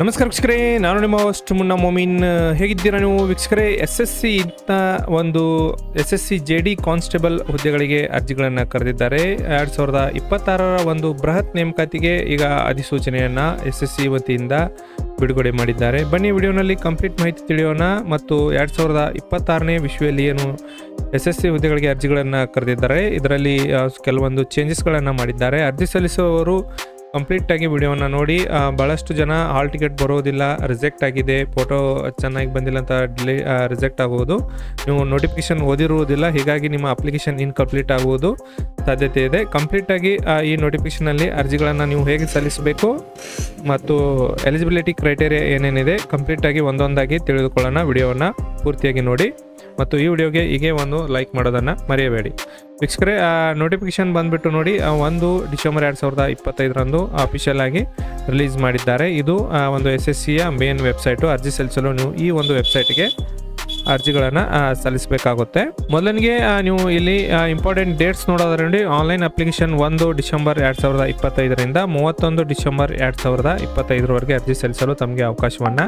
ನಮಸ್ಕಾರ ವೀಕ್ಷಕರೇ, ನಾನು ನಿಮ್ಮ ಅಷ್ಟು ಮುನ್ನ ಮೊಮೀನ್. ಹೇಗಿದ್ದೀರಾ ನೀವು ವೀಕ್ಷಕರೇ? ಎಸ್ ಎಸ್ ಸಿ ಇಂಥ ಒಂದು S S C G D constable ಹುದ್ದೆಗಳಿಗೆ ಅರ್ಜಿಗಳನ್ನು ಕರೆದಿದ್ದಾರೆ. ಎರಡು ಸಾವಿರದ ಇಪ್ಪತ್ತಾರರ ಒಂದು ಬೃಹತ್ ನೇಮಕಾತಿಗೆ ಈಗ ಅಧಿಸೂಚನೆಯನ್ನು ಎಸ್ ಎಸ್ ಸಿ ವತಿಯಿಂದ ಬಿಡುಗಡೆ ಮಾಡಿದ್ದಾರೆ. ಬನ್ನಿ, ವಿಡಿಯೋನಲ್ಲಿ ಕಂಪ್ಲೀಟ್ ಮಾಹಿತಿ ತಿಳಿಯೋಣ. ಮತ್ತು ಎರಡು ಸಾವಿರದ ಇಪ್ಪತ್ತಾರನೇ ವಿಶ್ವದಲ್ಲಿ ಏನು ಎಸ್ ಎಸ್ ಸಿ ಹುದ್ದೆಗಳಿಗೆ ಅರ್ಜಿಗಳನ್ನು ಕರೆದಿದ್ದಾರೆ, ಇದರಲ್ಲಿ ಕೆಲವೊಂದು ಚೇಂಜಸ್ಗಳನ್ನು ಮಾಡಿದ್ದಾರೆ. ಅರ್ಜಿ ಸಲ್ಲಿಸುವವರು ಕಂಪ್ಲೀಟ್ ಆಗಿ ವಿಡಿಯೋನ ನೋಡಿ ಭಾಳಷ್ಟು ಜನ ಹಾಲ್ ಟಿಕೆಟ್ ಬರೋದಿಲ್ಲ ರಿಜೆಕ್ಟ್ ಆಗಿದೆ ಫೋಟೋ ಚೆನ್ನಾಗಿ ಬಂದಿಲ್ಲ ಅಂತ ಡಿಲೇ ರಿಜೆಕ್ಟ್ ಆಗುವುದು ನೀವು ನೋಟಿಫಿಕೇಶನ್ ಓದಿರುವುದಿಲ್ಲ ಹೀಗಾಗಿ ನಿಮ್ಮ ಅಪ್ಲಿಕೇಶನ್ ಇನ್ಕಂಪ್ಲೀಟ್ ಆಗುವುದು ಸಾಧ್ಯತೆ ಇದೆ. ಕಂಪ್ಲೀಟ್ ಆಗಿ ಆ, ಈ ನೋಟಿಫಿಕೇಶನಲ್ಲಿ ಅರ್ಜಿಗಳನ್ನು ನೀವು ಹೇಗೆ ಸಲ್ಲಿಸಬೇಕು ಮತ್ತು ಎಲಿಜಿಬಿಲಿಟಿ ಕ್ರೈಟೇರಿಯಾ ಏನೇನಿದೆ ಕಂಪ್ಲೀಟಾಗಿ ಒಂದೊಂದಾಗಿ ತಿಳಿದುಕೊಳ್ಳೋಣ ವಿಡಿಯೋವನ್ನು ಪೂರ್ತಿಯಾಗಿ ನೋಡಿ. ಮತ್ತು ಈ ವಿಡಿಯೋಗೆ ಹೀಗೆ ಒಂದು ಲೈಕ್ ಮಾಡೋದನ್ನು ಮರೆಯಬೇಡಿ. ವೀಕ್ಷಕರೇ ನೋಟಿಫಿಕೇಶನ್ ಬಂದ್ಬಿಟ್ಟು ನೋಡಿ ಆ, ಒಂದು ಡಿಸೆಂಬರ್ ಎರಡು ಸಾವಿರದ ಇಪ್ಪತ್ತೈದರಂದು ಅಫಿಷಿಯಲ್ ಆಗಿ ರಿಲೀಸ್ ಮಾಡಿದ್ದಾರೆ. ಇದು ಆ, ಒಂದು ಎಸ್ ಎಸ್ ಸಿಯ ಮೇನ್ ವೆಬ್ಸೈಟು ಅರ್ಜಿ ಸಲ್ಲಿಸಲು ನೀವು ಈ ಒಂದು ವೆಬ್ಸೈಟ್ಗೆ ಅರ್ಜಿಗಳನ್ನು ಸಲ್ಲಿಸಬೇಕಾಗುತ್ತೆ. ಮೊದಲನಿಗೆ ನೀವು ಇಲ್ಲಿ ಇಂಪಾರ್ಟೆಂಟ್ ಡೇಟ್ಸ್ ನೋಡೋದ್ರಲ್ಲಿ ನೋಡಿ ಆನ್ಲೈನ್ ಅಪ್ಲಿಕೇಶನ್ ಒಂದು ಡಿಸೆಂಬರ್ ಎರಡು ಸಾವಿರದ ಇಪ್ಪತ್ತೈದರಿಂದ ಮೂವತ್ತೊಂದು ಡಿಸೆಂಬರ್ ಎರಡು ಸಾವಿರದ ಇಪ್ಪತ್ತೈದರವರೆಗೆ ಅರ್ಜಿ ಸಲ್ಲಿಸಲು ತಮಗೆ ಅವಕಾಶವನ್ನು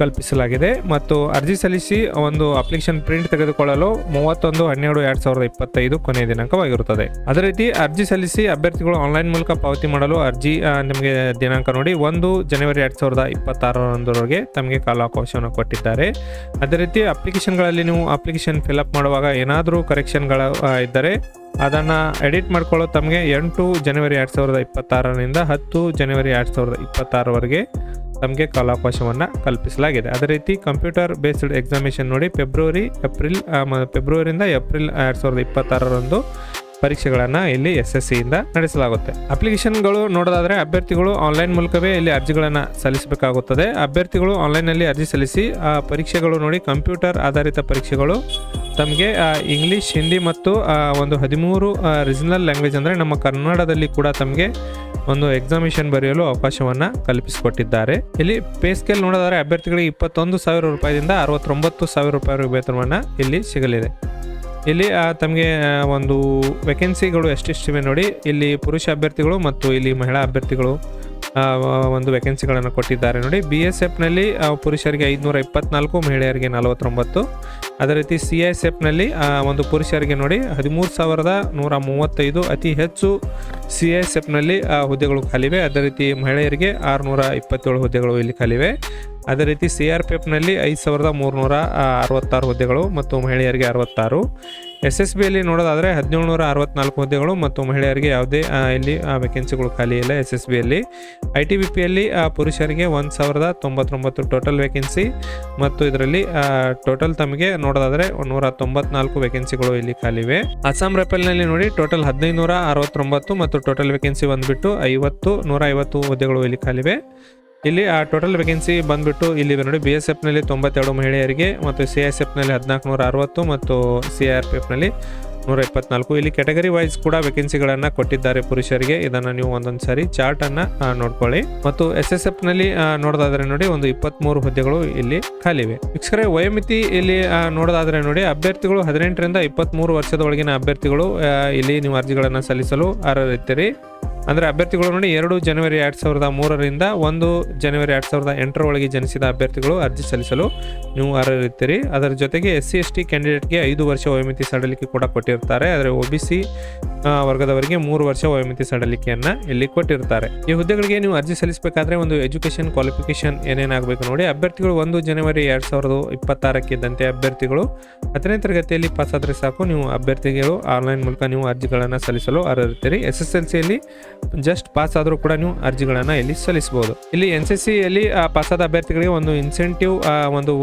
ಕಲ್ಪಿಸಲಾಗಿದೆ. ಮತ್ತು ಅರ್ಜಿ ಸಲ್ಲಿಸಿ ಒಂದು ಅಪ್ಲಿಕೇಶನ್ ಪ್ರಿಂಟ್ ತೆಗೆದುಕೊಳ್ಳಲು ಮೂವತ್ತೊಂದು ಹನ್ನೆರಡು ಎರಡು ಸಾವಿರದ ಇಪ್ಪತ್ತೈದು ಕೊನೆಯ ದಿನಾಂಕವಾಗಿರುತ್ತದೆ. ಅದೇ ರೀತಿ ಅರ್ಜಿ ಸಲ್ಲಿಸಿ ಅಭ್ಯರ್ಥಿಗಳು ಆನ್ಲೈನ್ ಮೂಲಕ ಪಾವತಿ ಮಾಡಲು ಅರ್ಜಿ ನಿಮಗೆ ದಿನಾಂಕ ನೋಡಿ ಒಂದು ಜನವರಿ ಎರಡು ಸಾವಿರದ ಇಪ್ಪತ್ತಾರರವರೆಗೆ ತಮಗೆ ಕಾಲಾವಕಾಶವನ್ನು ಕೊಟ್ಟಿದ್ದಾರೆ. ಅದೇ ರೀತಿ ಅಪ್ಲಿಕೇಶನ್ಗಳಲ್ಲಿ ನೀವು ಅಪ್ಲಿಕೇಶನ್ ಫಿಲಪ್ ಮಾಡುವಾಗ ಏನಾದರೂ ಕರೆಕ್ಷನ್ಗಳು ಇದ್ದರೆ ಅದನ್ನು ಎಡಿಟ್ ಮಾಡ್ಕೊಳ್ಳೋ ತಮಗೆ ಎಂಟು ಜನವರಿ ಎರಡು ಸಾವಿರದ ಇಪ್ಪತ್ತಾರರಿಂದ ಹತ್ತು ಜನವರಿ ಎರಡು ಸಾವಿರದ ಇಪ್ಪತ್ತಾರವರೆಗೆ ತಮಗೆ ಕಾಲಾವಕಾಶವನ್ನು ಕಲ್ಪಿಸಲಾಗಿದೆ. ಅದೇ ರೀತಿ ಕಂಪ್ಯೂಟರ್ ಬೇಸ್ಡ್ ಎಕ್ಸಾಮಿನೇಷನ್ ನೋಡಿ ಫೆಬ್ರವರಿ ಏಪ್ರಿಲ್ ಫೆಬ್ರವರಿಯಿಂದ ಏಪ್ರಿಲ್ ಎರಡು ಸಾವಿರದ ಇಪ್ಪತ್ತಾರರಂದು ಪರೀಕ್ಷೆಗಳನ್ನು ಇಲ್ಲಿ ಎಸ್ ಎಸ್ ಸಿಯಿಂದ ನಡೆಸಲಾಗುತ್ತೆ. ಅಪ್ಲಿಕೇಶನ್ಗಳು ನೋಡೋದಾದ್ರೆ ಅಭ್ಯರ್ಥಿಗಳು ಆನ್ಲೈನ್ ಮೂಲಕವೇ ಇಲ್ಲಿ ಅರ್ಜಿಗಳನ್ನು ಸಲ್ಲಿಸಬೇಕಾಗುತ್ತದೆ. ಅಭ್ಯರ್ಥಿಗಳು ಆನ್ಲೈನ್ನಲ್ಲಿ ಅರ್ಜಿ ಸಲ್ಲಿಸಿ, ಆ ಪರೀಕ್ಷೆಗಳು ನೋಡಿ ಕಂಪ್ಯೂಟರ್ ಆಧಾರಿತ ಪರೀಕ್ಷೆಗಳು. ತಮಗೆ ಇಂಗ್ಲಿಷ್, ಹಿಂದಿ ಮತ್ತು ಒಂದು ಹದಿಮೂರು ರೀಜನಲ್ ಲ್ಯಾಂಗ್ವೇಜ್ ಅಂದರೆ ನಮ್ಮ ಕನ್ನಡದಲ್ಲಿ ಕೂಡ ತಮಗೆ ಒಂದು ಎಕ್ಸಾಮಿಷನ್ ಬರೆಯಲು ಅವಕಾಶವನ್ನು ಕಲ್ಪಿಸಿಕೊಟ್ಟಿದ್ದಾರೆ. ಇಲ್ಲಿ ಪೇ ಸ್ಕೇಲ್ ನೋಡೋದಾದ್ರೆ ಅಭ್ಯರ್ಥಿಗಳಿಗೆ ಇಪ್ಪತ್ತೊಂದು ಸಾವಿರ ರೂಪಾಯಿಯಿಂದ ಅರವತ್ತೊಂಬತ್ತು ಸಾವಿರ ರೂಪಾಯಿ ವೇತನವನ್ನು ಇಲ್ಲಿ ಸಿಗಲಿದೆ. ಇಲ್ಲಿ ತಮಗೆ ಒಂದು ವೇಕೆನ್ಸಿಗಳು ಎಷ್ಟಿಷ್ಟಿವೆ ನೋಡಿ. ಇಲ್ಲಿ ಪುರುಷ ಅಭ್ಯರ್ಥಿಗಳು ಮತ್ತು ಇಲ್ಲಿ ಮಹಿಳಾ ಅಭ್ಯರ್ಥಿಗಳು ಒಂದು ವೇಕೆನ್ಸಿಗಳನ್ನು ಕೊಟ್ಟಿದ್ದಾರೆ ನೋಡಿ. ಬಿ ಎಸ್ ಎಫ್ನಲ್ಲಿ ಪುರುಷರಿಗೆ ಐದುನೂರ ಇಪ್ಪತ್ನಾಲ್ಕು ಮಹಿಳೆಯರಿಗೆ ನಲವತ್ತೊಂಬತ್ತು. ಅದೇ ರೀತಿ ಸಿ ಎಸ್ ಎಫ್ನಲ್ಲಿ ಒಂದು ಪುರುಷರಿಗೆ ನೋಡಿ, ಹದಿಮೂರು ಸಾವಿರದ ನೂರ ಮೂವತ್ತೈದು. ಅತಿ ಹೆಚ್ಚು ಸಿ ಎಸ್ ಎಫ್ನಲ್ಲಿ ಹುದ್ದೆಗಳು ಖಾಲಿವೆ. ಅದೇ ರೀತಿ ಮಹಿಳೆಯರಿಗೆ ಆರುನೂರ ಇಪ್ಪತ್ತೇಳು ಹುದ್ದೆಗಳು ಇಲ್ಲಿ ಖಾಲಿವೆ. ಅದೇ ರೀತಿ ಸಿ ಆರ್ ಪಿ ಎಫ್ನಲ್ಲಿ ಐದು ಸಾವಿರದ ಮೂರುನೂರ ಅರವತ್ತಾರು ಹುದ್ದೆಗಳು ಮತ್ತು ಮಹಿಳೆಯರಿಗೆ ಅರವತ್ತಾರು. ಎಸ್ ಎಸ್ ಬಿಯಲ್ಲಿ ನೋಡೋದಾದರೆ ಹದಿನೇಳುನೂರ ಅರವತ್ನಾಲ್ಕು ಹುದ್ದೆಗಳು ಮತ್ತು ಮಹಿಳೆಯರಿಗೆ ಯಾವುದೇ ಇಲ್ಲಿ ವೇಕೆನ್ಸಿಗಳು ಖಾಲಿ ಇಲ್ಲ ಎಸ್ ಎಸ್ ಬಿಯಲ್ಲಿ ಐ ಟಿ ಬಿ ಪಿಯಲ್ಲಿ ಪುರುಷರಿಗೆ ಒಂದು ಸಾವಿರದ ತೊಂಬತ್ತೊಂಬತ್ತು ಟೋಟಲ್ ವೇಕೆನ್ಸಿ ಮತ್ತು ಇದರಲ್ಲಿ ಟೋಟಲ್ ತಮಗೆ ನೋಡೋದಾದರೆ ನೂರ ತೊಂಬತ್ನಾಲ್ಕು ವೇಕೆನ್ಸಿಗಳು ಇಲ್ಲಿ ಖಾಲಿವೆ ಅಸ್ಸಾಂ ರೈಫಲ್ನಲ್ಲಿ ನೋಡಿ ಟೋಟಲ್ ಹದಿನೈದುನೂರ ಅರವತ್ತೊಂಬತ್ತು ಮತ್ತು ಟೋಟಲ್ ವೇಕೆನ್ಸಿ ಬಂದುಬಿಟ್ಟು ಐವತ್ತು, ನೂರ ಐವತ್ತು ಹುದ್ದೆಗಳು ಇಲ್ಲಿ ಖಾಲಿವೆ ಇಲ್ಲಿ, ಆ ಟೋಟಲ್ ವೇಕೆನ್ಸಿ ಬಂದ್ಬಿಟ್ಟು ಇಲ್ಲಿ ನೋಡಿ ಬಿ ಎಸ್ ಎಫ್ನಲ್ಲಿ ತೊಂಬತ್ತೆರಡು ಮಹಿಳೆಯರಿಗೆ ಮತ್ತು ಸಿ ಎಸ್ ಎಫ್ನಲ್ಲಿ ಹದಿನಾಲ್ಕು ನೂರ ಅರವತ್ತು ಮತ್ತು ಸಿ ಆರ್ ಪಿ ಎಫ್ನಲ್ಲಿ ನೂರ ಇಪ್ಪತ್ನಾಲ್ಕು ಇಲ್ಲಿ ಕ್ಯಾಟಗರಿ ವೈಸ್ ಕೂಡ ವೇಕೆನ್ಸಿಗಳನ್ನು ಕೊಟ್ಟಿದ್ದಾರೆ ಪುರುಷರಿಗೆ. ಇದನ್ನು ನೀವು ಒಂದೊಂದು ಸಾರಿ ಚಾರ್ಟನ್ನು ನೋಡ್ಕೊಳ್ಳಿ. ಮತ್ತು ಎಸ್ ಎಸ್ ಎಫ್ನಲ್ಲಿ ನೋಡೋದಾದ್ರೆ ನೋಡಿ, ಒಂದು ಇಪ್ಪತ್ತ್ಮೂರು ಹುದ್ದೆಗಳು ಇಲ್ಲಿ ಖಾಲಿವೆ. ವೀಕ್ಷಕರೇ, ವಯೋಮಿತಿ ಇಲ್ಲಿ ನೋಡೋದಾದ್ರೆ ನೋಡಿ, ಅಭ್ಯರ್ಥಿಗಳು ಹದಿನೆಂಟರಿಂದ ಇಪ್ಪತ್ತ್ಮೂರು ವರ್ಷದ ಒಳಗಿನ ಅಭ್ಯರ್ಥಿಗಳು ಇಲ್ಲಿ ನೀವು ಅರ್ಜಿಗಳನ್ನು ಸಲ್ಲಿಸಲು ಅರ್ಹರಿದ್ದೀರಿ. ಅಂದರೆ ಅಭ್ಯರ್ಥಿಗಳು ನೋಡಿ ಎರಡು ಜನವರಿ ಎರಡು ಸಾವಿರದ ಮೂರರಿಂದ ಒಂದು ಜನವರಿ ಎರಡು ಸಾವಿರದ ಎಂಟರೊಳಗೆ ಜನಿಸಿದ ಅಭ್ಯರ್ಥಿಗಳು ಅರ್ಜಿ ಸಲ್ಲಿಸಲು ನೀವು ಅರ್ಹರಿರ್ತೀರಿ ಅದರ ಜೊತೆಗೆ ಎಸ್ ಸಿ ಎಸ್ ಟಿ ಕ್ಯಾಂಡಿಡೇಟ್ಗೆ ಐದು ವರ್ಷ ವಯೋಮಿತಿ ಸಡಲಿಕೆ ಕೂಡ ಕೊಟ್ಟಿರ್ತಾರೆ. ಆದರೆ ಒ ಬಿ ಸಿ ವರ್ಗದವರಿಗೆ ಮೂರು ವರ್ಷ ವಯೋಮಿತಿ ಸಡಲಿಕೆಯನ್ನು ಇಲ್ಲಿ ಕೊಟ್ಟಿರ್ತಾರೆ. ಈ ಹುದ್ದೆಗಳಿಗೆ ನೀವು ಅರ್ಜಿ ಸಲ್ಲಿಸಬೇಕಾದ್ರೆ ಒಂದು ಎಜುಕೇಷನ್ ಕ್ವಾಲಿಫಿಕೇಶನ್ ಏನೇನಾಗಬೇಕು ನೋಡಿ. ಅಭ್ಯರ್ಥಿಗಳು ಒಂದು ಜನವರಿ ಎರಡು ಸಾವಿರದ ಇಪ್ಪತ್ತಾರಕ್ಕಿದ್ದಂತೆ ಅಭ್ಯರ್ಥಿಗಳು ಹತ್ತನೇ ತರಗತಿಯಲ್ಲಿ ಪಾಸಾದರೆ ಸಾಕು. ನೀವು ಅಭ್ಯರ್ಥಿಗಳು ಆನ್ಲೈನ್ ಮೂಲಕ ನೀವು ಅರ್ಜಿಗಳನ್ನು ಸಲ್ಲಿಸಲು ಅರ್ಹರಿರ್ತೀರಿ ಎಸ್ ಎಸ್ ಎಲ್ ಸಿಯಲ್ಲಿ ಜಸ್ಟ್ ಪಾಸ್ ಆದರೂ ಕೂಡ ನೀವು ಅರ್ಜಿಗಳನ್ನು ಇಲ್ಲಿ ಸಲ್ಲಿಸಬಹುದು. ಇಲ್ಲಿ ಎನ್ ಸಿ ಸಿಯಲ್ಲಿ ಪಾಸ್ ಆದ ಅಭ್ಯರ್ಥಿಗಳಿಗೆ ಒಂದು ಇನ್ಸೆಂಟಿವ್ ಒಂದು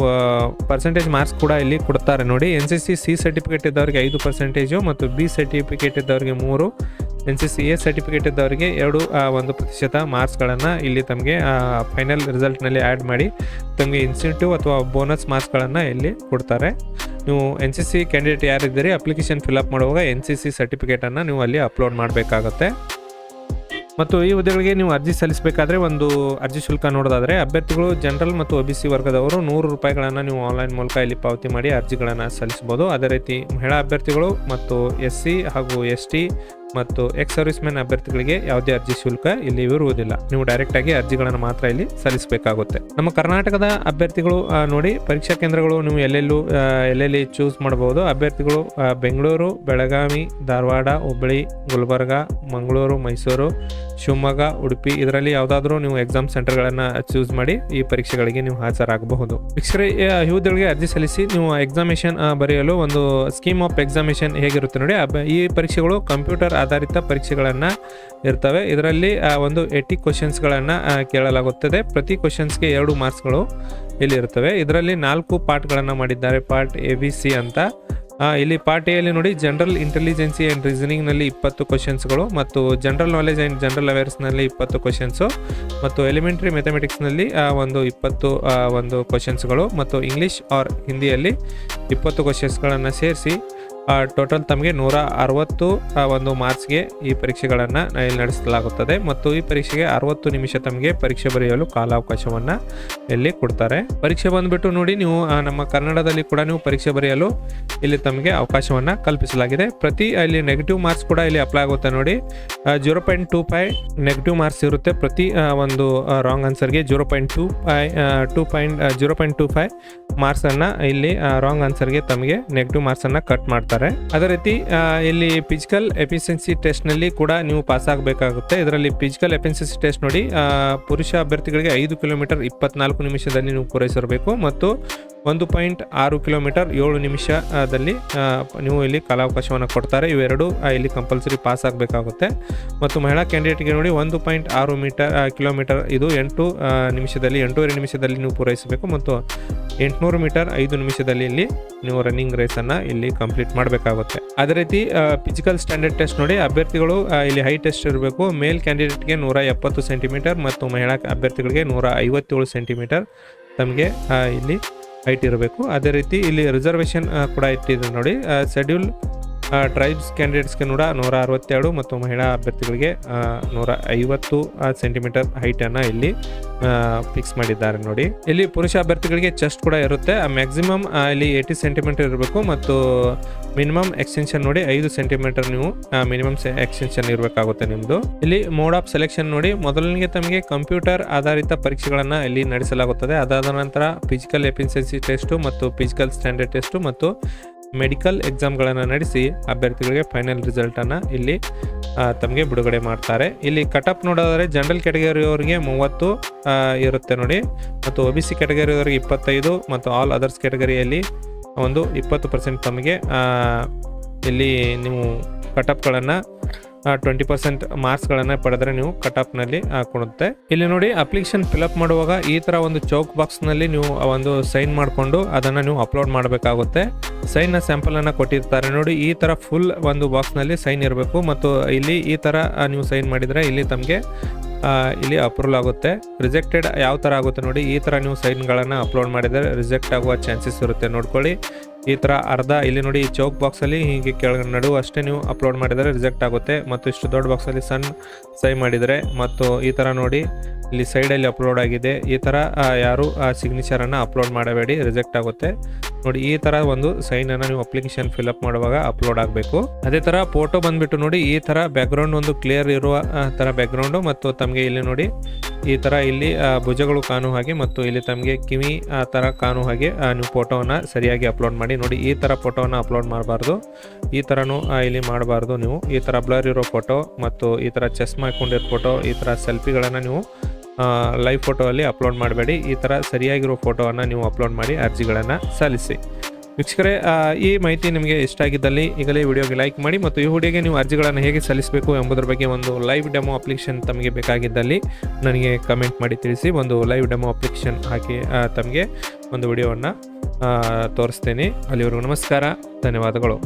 ಪರ್ಸೆಂಟೇಜ್ ಮಾರ್ಕ್ಸ್ ಕೂಡ ಇಲ್ಲಿ ಕೊಡ್ತಾರೆ ನೋಡಿ. N C C C certificate ಇದ್ದವರಿಗೆ ಐದು ಪರ್ಸೆಂಟೇಜು ಮತ್ತು ಬಿ ಸರ್ಟಿಫಿಕೇಟ್ ಇದ್ದವರಿಗೆ ಮೂರು N C C A certificate ಇದ್ದವರಿಗೆ ಎರಡು ಒಂದು ಪ್ರತಿಶತ ಮಾರ್ಕ್ಸ್ಗಳನ್ನು ಇಲ್ಲಿ ತಮಗೆ ಫೈನಲ್ ರಿಸಲ್ಟ್ನಲ್ಲಿ ಆ್ಯಡ್ ಮಾಡಿ ತಮಗೆ ಇನ್ಸೆಂಟಿವ್ ಅಥವಾ ಬೋನಸ್ ಮಾರ್ಕ್ಸ್ಗಳನ್ನು ಇಲ್ಲಿ ಕೊಡ್ತಾರೆ. ನೀವು ಎನ್ ಸಿ ಸಿ ಕ್ಯಾಂಡಿಡೇಟ್ ಯಾರಿದ್ದೀರಿ ಅಪ್ಲಿಕೇಶನ್ ಫಿಲಪ್ ಮಾಡುವಾಗ ಎನ್ ಸಿ ಸಿ ಸರ್ಟಿಫಿಕೇಟನ್ನು ನೀವು ಅಲ್ಲಿ ಅಪ್ಲೋಡ್ ಮಾಡಬೇಕಾಗುತ್ತೆ. ಮತ್ತು ಈ ಹುದ್ದೆಗಳಿಗೆ ನೀವು ಅರ್ಜಿ ಸಲ್ಲಿಸಬೇಕಾದ್ರೆ ಒಂದು ಅರ್ಜಿ ಶುಲ್ಕ ನೋಡೋದಾದರೆ ಅಭ್ಯರ್ಥಿಗಳು ಜನರಲ್ ಮತ್ತು ಒ ಬಿ ಸಿ ವರ್ಗದವರು ನೂರು ರೂಪಾಯಿಗಳನ್ನು ನೀವು ಆನ್ಲೈನ್ ಮೂಲಕ ಇಲ್ಲಿ ಪಾವತಿ ಮಾಡಿ ಅರ್ಜಿಗಳನ್ನು ಸಲ್ಲಿಸಬಹುದು. ಅದೇ ರೀತಿ ಮಹಿಳಾ ಅಭ್ಯರ್ಥಿಗಳು ಮತ್ತು ಎಸ್ ಸಿ ಹಾಗೂ ಎಸ್ ಟಿ ಮತ್ತು ಎಕ್ಸ್ ಸರ್ವಿಸ್ ಮ್ಯಾನ್ ಅಭ್ಯರ್ಥಿಗಳಿಗೆ ಯಾವುದೇ ಅರ್ಜಿ ಶುಲ್ಕ ಇಲ್ಲಿ ಇರುವುದಿಲ್ಲ. ನೀವು ಡೈರೆಕ್ಟ್ ಆಗಿ ಅರ್ಜಿಗಳನ್ನು ಮಾತ್ರ ಇಲ್ಲಿ ಸಲ್ಲಿಸಬೇಕಾಗುತ್ತೆ. ನಮ್ಮ ಕರ್ನಾಟಕದ ಅಭ್ಯರ್ಥಿಗಳು ನೋಡಿ ಪರೀಕ್ಷಾ ಕೇಂದ್ರಗಳು ನೀವು ಎಲ್ಲೆಲ್ಲೂ ಎಲ್ಲೆಲ್ಲಿ ಚೂಸ್ ಮಾಡಬಹುದು. ಅಭ್ಯರ್ಥಿಗಳು ಬೆಂಗಳೂರು, ಬೆಳಗಾವಿ, ಧಾರವಾಡ, ಹುಬ್ಬಳ್ಳಿ, ಗುಲ್ಬರ್ಗ, ಮಂಗಳೂರು, ಮೈಸೂರು, ಶಿವಮೊಗ್ಗ, ಉಡುಪಿ ಇದರಲ್ಲಿ ಯಾವುದಾದ್ರೂ ನೀವು ಎಕ್ಸಾಮ್ ಸೆಂಟರ್ಗಳನ್ನು ಚೂಸ್ ಮಾಡಿ ಈ ಪರೀಕ್ಷೆಗಳಿಗೆ ನೀವು ಹಾಜರಾಗಬಹುದು. ವೀಕ್ಷಕರೇ ಅರ್ಜಿ ಸಲ್ಲಿಸಿ ನೀವು ಎಕ್ಸಾಮಿನೇಷನ್ ಬರೆಯಲು ಒಂದು ಸ್ಕೀಮ್ ಆಫ್ ಎಕ್ಸಾಮಿನೇಷನ್ ಹೇಗಿರುತ್ತೆ ನೋಡಿ. ಈ ಪರೀಕ್ಷೆಗಳು ಕಂಪ್ಯೂಟರ್ ಆಧಾರಿತ ಪರೀಕ್ಷೆಗಳನ್ನು ಇರ್ತವೆ. ಇದರಲ್ಲಿ ಒಂದು ಏಟಿ ಕ್ವಶನ್ಸ್ಗಳನ್ನು ಕೇಳಲಾಗುತ್ತದೆ. ಪ್ರತಿ ಕ್ವಶನ್ಸ್ಗೆ ಎರಡು ಮಾರ್ಕ್ಸ್ಗಳು ಇಲ್ಲಿ ಇರ್ತವೆ. ಇದರಲ್ಲಿ ನಾಲ್ಕು ಪಾರ್ಟ್ಗಳನ್ನು ಮಾಡಿದ್ದಾರೆ, ಪಾರ್ಟ್ ಎ, ಬಿ, ಸಿ ಅಂತ. ಇಲ್ಲಿ ಪಾರ್ಟ್ ಎಲ್ಲಿ ನೋಡಿ, ಜನರಲ್ ಇಂಟೆಲಿಜೆನ್ಸಿ ಆ್ಯಂಡ್ ರೀಸನಿಂಗ್ನಲ್ಲಿ ಇಪ್ಪತ್ತು ಕ್ವಶನ್ಸ್ಗಳು ಮತ್ತು ಜನರಲ್ ನಾಲೆಜ್ ಆ್ಯಂಡ್ ಜನರಲ್ ಅವೇರ್ಸ್ನಲ್ಲಿ ಇಪ್ಪತ್ತು ಕ್ವಶನ್ಸು ಮತ್ತು ಎಲಿಮೆಂಟ್ರಿ ಮೆಥಮೆಟಿಕ್ಸ್ನಲ್ಲಿ ಒಂದು ಇಪ್ಪತ್ತು ಒಂದು ಕ್ವಶನ್ಸ್ಗಳು ಮತ್ತು ಇಂಗ್ಲೀಷ್ ಆರ್ ಹಿಂದಿಯಲ್ಲಿ ಇಪ್ಪತ್ತು ಕ್ವಶನ್ಸ್ಗಳನ್ನು ಸೇರಿಸಿ ಟೋಟಲ್ ತಮಗೆ ನೂರ ಅರವತ್ತು ಒಂದು ಮಾರ್ಕ್ಸ್ಗೆ ಈ ಪರೀಕ್ಷೆಗಳನ್ನು ಇಲ್ಲಿ ನಡೆಸಲಾಗುತ್ತದೆ. ಮತ್ತು ಈ ಪರೀಕ್ಷೆಗೆ ಅರವತ್ತು ನಿಮಿಷ ತಮಗೆ ಪರೀಕ್ಷೆ ಬರೆಯಲು ಕಾಲಾವಕಾಶವನ್ನು ಇಲ್ಲಿ ಕೊಡ್ತಾರೆ. ಪರೀಕ್ಷೆ ಬಂದ್ಬಿಟ್ಟು ನೋಡಿ ನೀವು ನಮ್ಮ ಕನ್ನಡದಲ್ಲಿ ಕೂಡ ನೀವು ಪರೀಕ್ಷೆ ಬರೆಯಲು ಇಲ್ಲಿ ತಮಗೆ ಅವಕಾಶವನ್ನು ಕಲ್ಪಿಸಲಾಗಿದೆ. ಪ್ರತಿ ಇಲ್ಲಿ ನೆಗೆಟಿವ್ ಮಾರ್ಕ್ಸ್ ಕೂಡ ಇಲ್ಲಿ ಅಪ್ಲೈ ಆಗುತ್ತೆ ನೋಡಿ. Zero point two five negative marks ಇರುತ್ತೆ ಪ್ರತಿ ಒಂದು wrong ಆನ್ಸರ್ಗೆ zero point two five two point zero point two five ಮಾರ್ಕ್ಸನ್ನು ಇಲ್ಲಿ ರಾಂಗ್ ಆನ್ಸರ್ಗೆ ತಮಗೆ ನೆಗೆಟಿವ್ ಮಾರ್ಕ್ಸನ್ನು ಕಟ್ ಮಾಡ್ತಾರೆ. ಅದೇ ರೀತಿ ಇಲ್ಲಿ ಫಿಸಿಕಲ್ ಎಫಿಷಿಯನ್ಸಿ ಟೆಸ್ಟ್ನಲ್ಲಿ ಕೂಡ ನೀವು ಪಾಸ್ ಆಗಬೇಕಾಗುತ್ತೆ. ಇದರಲ್ಲಿ ಫಿಸಿಕಲ್ ಎಫಿಷಿಯನ್ಸಿ ಟೆಸ್ಟ್ ನೋಡಿ ಪುರುಷ ಅಭ್ಯರ್ಥಿಗಳಿಗೆ ಐದು ಕಿಲೋಮೀಟರ್ ಇಪ್ಪತ್ನಾಲ್ಕು ನಿಮಿಷದಲ್ಲಿ ನೀವು ಪೂರೈಸಿರಬೇಕು ಮತ್ತು ಒಂದು ಪಾಯಿಂಟ್ ಆರು ಕಿಲೋಮೀಟರ್ ಏಳು ನಿಮಿಷದಲ್ಲಿ ನೀವು ಇಲ್ಲಿ ಕಾಲಾವಕಾಶವನ್ನು ಕೊಡ್ತಾರೆ. ಇವೆರಡು ಇಲ್ಲಿ ಕಂಪಲ್ಸರಿ ಪಾಸ್ ಆಗಬೇಕಾಗುತ್ತೆ. ಮತ್ತು ಮಹಿಳಾ ಕ್ಯಾಂಡಿಡೇಟ್ಗೆ ನೋಡಿ, ಒಂದು ಪಾಯಿಂಟ್ ಆರು ಮೀಟರ್ ಕಿಲೋಮೀಟರ್ ಇದು ಎಂಟು ನಿಮಿಷದಲ್ಲಿ, ಎಂಟೂವರೆ ನಿಮಿಷದಲ್ಲಿ ನೀವು ಪೂರೈಸಬೇಕು. ಮತ್ತು ಎಂಟುನೂರು ಮೀಟರ್ ಐದು ನಿಮಿಷದಲ್ಲಿ ಇಲ್ಲಿ ನೀವು ರನ್ನಿಂಗ್ ರೇಸನ್ನು ಇಲ್ಲಿ ಕಂಪ್ಲೀಟ್ ಮಾಡಬೇಕಾಗುತ್ತೆ. ಅದೇ ರೀತಿ ಫಿಸಿಕಲ್ ಸ್ಟ್ಯಾಂಡರ್ಡ್ ಟೆಸ್ಟ್ ನೋಡಿ, ಅಭ್ಯರ್ಥಿಗಳು ಇಲ್ಲಿ ಹೈ ಟೆಸ್ಟ್ ಇರಬೇಕು. ಮೇಲ್ ಕ್ಯಾಂಡಿಡೇಟ್ಗೆ ನೂರ ಎಪ್ಪತ್ತು ಸೆಂಟಿಮೀಟರ್ ಮತ್ತು ಮಹಿಳಾ ಅಭ್ಯರ್ಥಿಗಳಿಗೆ ನೂರ ಐವತ್ತೇಳು ಸೆಂಟಿಮೀಟರ್ ತಮಗೆ ಇಲ್ಲಿ ಹೈಟ್ ಇರಬೇಕು. ಅದೇ ರೀತಿ, ಇಲ್ಲಿ ರಿಸರ್ವೇಷನ್ ಕೂಡ ಇಟ್ಟಿದೆ ನೋಡಿ. ಶೆಡ್ಯೂಲ್ ಟ್ರೈಬ್ಸ್ ಕ್ಯಾಂಡಿಡೇಟ್ಸ್ಗೆ ನೂರ ನೂರ ಅರವತ್ತೆರಡು ಮತ್ತು ಮಹಿಳಾ ಅಭ್ಯರ್ಥಿಗಳಿಗೆ ನೂರ ಐವತ್ತು ಸೆಂಟಿಮೀಟರ್ ಹೈಟನ್ನು ಇಲ್ಲಿ ಫಿಕ್ಸ್ ಮಾಡಿದ್ದಾರೆ ನೋಡಿ. ಇಲ್ಲಿ ಪುರುಷ ಅಭ್ಯರ್ಥಿಗಳಿಗೆ ಚೆಸ್ಟ್ ಕೂಡ ಇರುತ್ತೆ. ಮ್ಯಾಕ್ಸಿಮಮ್ ಇಲ್ಲಿ ಏಯ್ಟಿ ಸೆಂಟಿಮೀಟರ್ ಇರಬೇಕು ಮತ್ತು ಮಿನಿಮಮ್ ಎಕ್ಸ್ಟೆನ್ಷನ್ ನೋಡಿ ಐದು ಸೆಂಟಿಮೀಟರ್ ನೀವು ಮಿನಿಮಮ್ ಎಕ್ಸ್ಟೆನ್ಷನ್ ಇರಬೇಕಾಗುತ್ತೆ ನಿಮ್ಮದು ಇಲ್ಲಿ ಮೋಡ್ ಆಫ್ ಸೆಲೆಕ್ಷನ್ ನೋಡಿ ಮೊದಲನಿಗೆ ತಮಗೆ ಕಂಪ್ಯೂಟರ್ ಆಧಾರಿತ ಪರೀಕ್ಷೆಗಳನ್ನು ಇಲ್ಲಿ ನಡೆಸಲಾಗುತ್ತದೆ. ಅದಾದ ನಂತರ ಫಿಸಿಕಲ್ ಎಫಿಷಿಯನ್ಸಿ ಟೆಸ್ಟು ಮತ್ತು ಫಿಸಿಕಲ್ ಸ್ಟ್ಯಾಂಡರ್ಡ್ ಟೆಸ್ಟು ಮತ್ತು ಮೆಡಿಕಲ್ ಎಕ್ಸಾಮ್ಗಳನ್ನು ನಡೆಸಿ ಅಭ್ಯರ್ಥಿಗಳಿಗೆ ಫೈನಲ್ ರಿಸಲ್ಟನ್ನು ಇಲ್ಲಿ ತಮಗೆ ಬಿಡುಗಡೆ ಮಾಡ್ತಾರೆ. ಇಲ್ಲಿ ಕಟಪ್ ನೋಡೋದಾದರೆ ಜನರಲ್ ಕ್ಯಾಟಗರಿಯವರಿಗೆ ಮೂವತ್ತು ಇರುತ್ತೆ ನೋಡಿ. ಮತ್ತು ಒ ಬಿ ಸಿ ಕ್ಯಾಟಗರಿಯವರಿಗೆ ಇಪ್ಪತ್ತೈದು ಮತ್ತು ಆಲ್ ಅದರ್ಸ್ ಕ್ಯಾಟಗರಿಯಲ್ಲಿ ಒಂದು ಇಪ್ಪತ್ತು ಪರ್ಸೆಂಟ್ ತಮಗೆ ಇಲ್ಲಿ ನೀವು ಕಟಪ್ಗಳನ್ನು ಟ್ವೆಂಟಿ ಪರ್ಸೆಂಟ್ ಮಾರ್ಕ್ಸ್ಗಳನ್ನು ಪಡೆದರೆ ನೀವು ಕಟಪ್ನಲ್ಲಿ ಕೊಡುತ್ತೆ ಇಲ್ಲಿ ನೋಡಿ, ಅಪ್ಲಿಕೇಶನ್ ಫಿಲಪ್ ಮಾಡುವಾಗ ಈ ಥರ ಒಂದು ಚೌಕ್ ಬಾಕ್ಸ್ನಲ್ಲಿ ನೀವು ಒಂದು ಸೈನ್ ಮಾಡಿಕೊಂಡು ಅದನ್ನು ನೀವು ಅಪ್ಲೋಡ್ ಮಾಡಬೇಕಾಗುತ್ತೆ. ಸೈನ್ನ ಸ್ಯಾಂಪಲನ್ನು ಕೊಟ್ಟಿರ್ತಾರೆ. ನೋಡಿ, ಈ ಥರ ಫುಲ್ ಒಂದು ಬಾಕ್ಸ್ನಲ್ಲಿ ಸೈನ್ ಇರಬೇಕು ಮತ್ತು ಇಲ್ಲಿ ಈ ಥರ ನೀವು ಸೈನ್ ಮಾಡಿದರೆ ಇಲ್ಲಿ ತಮಗೆ ಇಲ್ಲಿ ಅಪ್ರೂವಲ್ ಆಗುತ್ತೆ. ರಿಜೆಕ್ಟೆಡ್ ಯಾವ ಥರ ಆಗುತ್ತೆ ನೋಡಿ, ಈ ಥರ ನೀವು ಸೈನ್ಗಳನ್ನು ಅಪ್ಲೋಡ್ ಮಾಡಿದರೆ ರಿಜೆಕ್ಟ್ ಆಗುವ ಚಾನ್ಸಸ್ ಇರುತ್ತೆ. ನೋಡ್ಕೊಳ್ಳಿ. ಈ ಥರ ಅರ್ಧ ಇಲ್ಲಿ ನೋಡಿ ಈ ಚೌಕ್ ಬಾಕ್ಸಲ್ಲಿ ಹೀಗೆ ಕೆಳಗೆ ನಡುವೆ ಅಷ್ಟೇ ನೀವು ಅಪ್ಲೋಡ್ ಮಾಡಿದರೆ ರಿಜೆಕ್ಟ್ ಆಗುತ್ತೆ ಮತ್ತು ಇಷ್ಟು ದೊಡ್ಡ ಬಾಕ್ಸಲ್ಲಿ ಸಣ್ಣ ಸೈ ಮಾಡಿದರೆ ಮತ್ತು ಈ ಥರ ನೋಡಿ ಇಲ್ಲಿ ಸೈಡಲ್ಲಿ ಅಪ್ಲೋಡ್ ಆಗಿದೆ. ಈ ಥರ ಯಾರು, ಆ ಸಿಗ್ನೇಚರನ್ನು ಅಪ್ಲೋಡ್ ಮಾಡಬೇಡಿ ರಿಜೆಕ್ಟ್ ಆಗುತ್ತೆ. ನೋಡಿ, ಈ ತರ ಒಂದು ಸೈನ್ ಅನ್ನ ನೀವು ಅಪ್ಲಿಕೇಶನ್ ಫಿಲ್ಅಪ್ ಮಾಡುವಾಗ ಅಪ್ಲೋಡ್ ಆಗಬೇಕು. ಅದೇ ತರ ಫೋಟೋ ಬಂದ್ಬಿಟ್ಟು ನೋಡಿ, ಈ ತರ ಬ್ಯಾಕ್ಗ್ರೌಂಡ್ ಒಂದು ಕ್ಲಿಯರ್ ಇರುವ ತರ ಬ್ಯಾಕ್ಗ್ರೌಂಡು ಮತ್ತು ತಮಗೆ ಇಲ್ಲಿ ನೋಡಿ, ಈ ತರ ಇಲ್ಲಿ ಭುಜಗಳು ಕಾಣುವ ಹಾಗೆ ಮತ್ತು ಇಲ್ಲಿ ತಮಗೆ ಕಿವಿ, ಆ, ತರ ಕಾಣುವ ಹಾಗೆ ನೀವು ಫೋಟೋವನ್ನ ಸರಿಯಾಗಿ ಅಪ್ಲೋಡ್ ಮಾಡಿ ನೋಡಿ, ಈ ತರ ಫೋಟೋವನ್ನ ಅಪ್ಲೋಡ್ ಮಾಡಬಾರ್ದು. ಈ ತರನು ಇಲ್ಲಿ ಮಾಡಬಾರ್ದು ನೀವು. ಈ ತರ ಬ್ಲರ್ ಇರೋ ಫೋಟೋ ಮತ್ತು ಈ ತರ ಚೆಸ್ ಮಾಡ್ಕೊಂಡಿರೋ ಫೋಟೋ ಈ ತರ ಸೆಲ್ಫಿಗಳನ್ನು ನೀವು ಲೈವ್ ಫೋಟೋ ಅಲ್ಲಿ ಅಪ್ಲೋಡ್ ಮಾಡಬೇಡಿ. ಈ ಥರ ಸರಿಯಾಗಿರೋ ಫೋಟೋವನ್ನು ನೀವು ಅಪ್ಲೋಡ್ ಮಾಡಿ ಅರ್ಜಿಗಳನ್ನು ಸಲ್ಲಿಸಿ. ವೀಕ್ಷಕರೇ ಈ ಮಾಹಿತಿ ನಿಮಗೆ ಇಷ್ಟ ಆಗಿದ್ದಲ್ಲಿ ಈಗಲೇ ವಿಡಿಯೋಗೆ ಲೈಕ್ ಮಾಡಿ ಮತ್ತು ಈ ವಿಡಿಯೋಗೆ ನೀವು ಅರ್ಜಿಗಳನ್ನು ಹೇಗೆ ಸಲ್ಲಿಸಬೇಕು ಎಂಬುದರ ಬಗ್ಗೆ ಒಂದು ಲೈವ್ ಡೆಮೋ ಅಪ್ಲಿಕೇಶನ್ ತಮಗೆ ಬೇಕಾಗಿದ್ದಲ್ಲಿ ನನಗೆ ಕಮೆಂಟ್ ಮಾಡಿ ತಿಳಿಸಿ. ಒಂದು ಲೈವ್ ಡೆಮೋ ಅಪ್ಲಿಕೇಶನ್ ಹಾಕಿ ತಮಗೆ ಒಂದು ವಿಡಿಯೋವನ್ನು ತೋರಿಸ್ತೇನೆ. ಅಲ್ಲಿವರೆಗೂ ನಮಸ್ಕಾರ. ಧನ್ಯವಾದಗಳು.